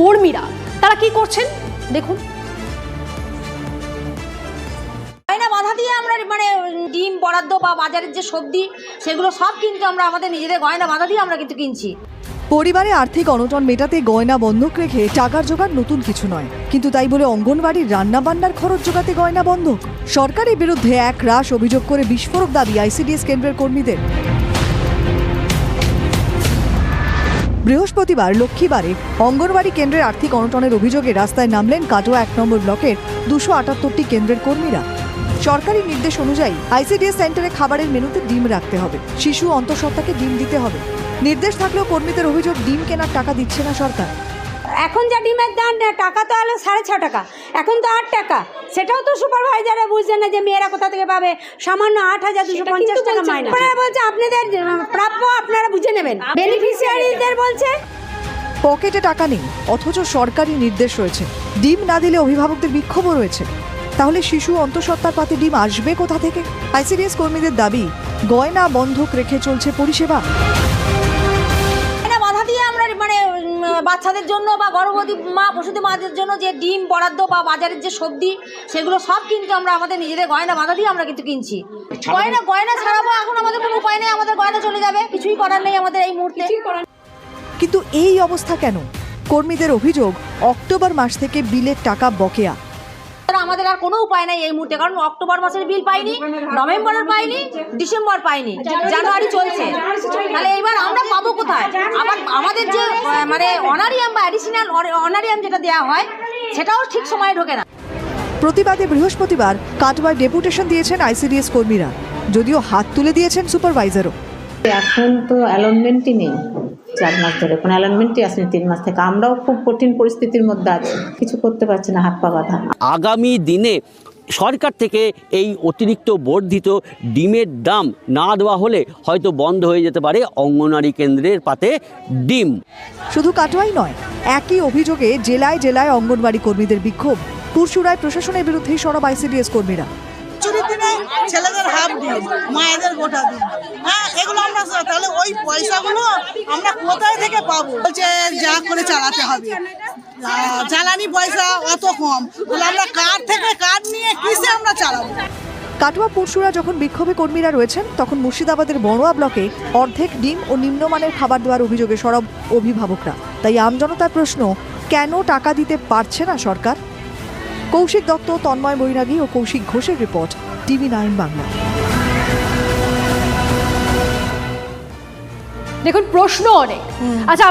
কর্মীরা তারা কি করছেন? দেখুন। গয়না বাধা দিয়ে আমরা মানে ডিম বরাদ্দ বা বাজারের যে সবজি সেগুলো সব কিন্তু আমরা আমাদের নিজেদের গয়না বাধা দিয়ে আমরা কিন্তু কিনছি। পরিবারে আর্থিক অনটন মেটাতে গয়না বন্ধক রেখে টাকার জোগাড় নতুন কিছু নয়। কিন্তু তাই বলে অঙ্গনবাড়ির রান্না বান্নার খরচ জোগাতে গয়না বন্ধক। সরকারের বিরুদ্ধে এক রাশ অভিযোগ করে বিস্ফোরক দাবি আইসিডিএস কেন্দ্রের কর্মীদের। বৃহস্পতিবার লক্ষ্মীবারে অঙ্গনবাড়ি কেন্দ্রের আর্থিক অনটনের অভিযোগে রাস্তায় নামলেন কাটোয়া এক নম্বর ব্লকের দুশো আটাত্তরটি কেন্দ্রের কর্মীরা। সরকারি নির্দেশ অনুযায়ী আইসিডিএস সেন্টারে খাবারের মেনুতে ডিম রাখতে হবে। শিশু অন্তঃসত্ত্বাকে ডিম দিতে হবে। নির্দেশ থাকলেও কর্মীদের অভিযোগ ডিম কেনার টাকা দিচ্ছে না সরকার। এখন যা ডিমের দাম টাকা তো হলো সাড়ে ছ টাকা। এখন তো আট টাকা। সেটাও তো সুপারভাইজারে বুঝছে না যে মেয়েরা কোথা থেকে পাবে। সামান্য আট হাজার দুশো পঞ্চাশ টাকা মাইনা বলছে আপনাদের প্রাপ্য নেবেন। বেনিফিশিয়ারিদের বলছে? পকেটে টাকা নেই অথচ সরকারি নির্দেশ রয়েছে। ডিম না দিলে অভিভাবকদের বিক্ষোভও রয়েছে। তাহলে শিশু অন্তঃসত্ত্বার পাতে ডিম আসবে কোথা থেকে? আইসিডিএস কর্মীদের দাবি গয়না বন্ধক রেখে চলছে পরিষেবা। বাধা দিয়ে আমরা মানে বাচ্চাদের জন্য বা গর্ভবতী মা প্রসূতি মাদের জন্য যে ডিম বরাদ্দ বা বাজারের যে সবজি সেগুলো সব কিন্তু আমরা আমাদের নিজেদের গয়না বাধা দিয়ে আমরা কিন্তু কিনছি। গয়না গয়না ছাড়াবো উপায় নেই আমাদের গয়না চলে যাবে কিছুই করার নেই আমাদের এই মুহূর্তে। কিন্তু এই অবস্থা কেন? কর্মীদের অভিযোগ অক্টোবর মাস থেকে বিলের টাকা বকেয়া। তারা আমাদের আর কোনো উপায় নেই এই মুহূর্তে কারণ অক্টোবর মাসের বিল পাইনি নভেম্বরের পাইনি ডিসেম্বর পাইনি জানুয়ারি চলছে। তাহলে এইবার আমরা পাবো কোথায়? আবার আমাদের যে মানে অনারিয়াম বা অ্যাডিশনাল অনারিয়াম যেটা দেওয়া হয় সেটাও ঠিক সময়ে ঢোকে না। প্রতিবাদে বৃহস্পতিবার কাটোয়ায় ডেপুটেশন দিয়েছেন আইসিডিএস কর্মীরা। যদিও হাত তুলে দিয়েছেন সুপারভাইজারও। এখন তো অ্যালনমেন্টই নেই চার মাস ধরে। কোনো অ্যালনমেন্টই আসেনি তিন মাস থেকে। আমরাও খুব কঠিন পরিস্থিতির মধ্যে আছি। কিছু করতে পারছি না হাত পা বাঁধা। আগামী দিনে সরকার থেকে এই অতিরিক্ত বর্ধিত ডিমের দাম না দেওয়া হলে হয়তো বন্ধ হয়ে যেতে পারে অঙ্গনারী কেন্দ্রের পাতে ডিম। শুধু কাটোয়াই নয় একই অভিযোগে জেলায় জেলায় অঙ্গনবাড়ি কর্মীদের বিক্ষোভ। পুরসুরায় প্রশাসনের বিরুদ্ধেই সরব আইসিডিএস কর্মীরা। চুরির দিনে ছেলেদের হাফ দিন মায়েদের গোটা দিন হ্যাঁ এগুলো আমরা তাহলে ওই পয়সাগুলো আমরা কোথায় থেকে পাবো? বলছে যা করে চালাতে হবে। জ্বালানি পয়সা অত কম। তাহলে আমরা কার থেকে কার নিয়ে কিসে আমরা চালাবো? কাটোয়া পুরসুরা যখন বিক্ষোভে কর্মীরা রয়েছেন তখন মুর্শিদাবাদের বড়োয়া ব্লকে অর্ধেক ডিম ও নিম্নমানের খাবার দেওয়ার অভিযোগে সরব অভিভাবকরা। তাই আমজনতার প্রশ্ন কেন টাকা দিতে পারছে না সরকার? কৌশিক দত্ত তন্ময় বৈরাগী ও কৌশিক ঘোষের রিপোর্ট টিভি নাইন বাংলা। দেখুন প্রশ্ন অনেক। আচ্ছা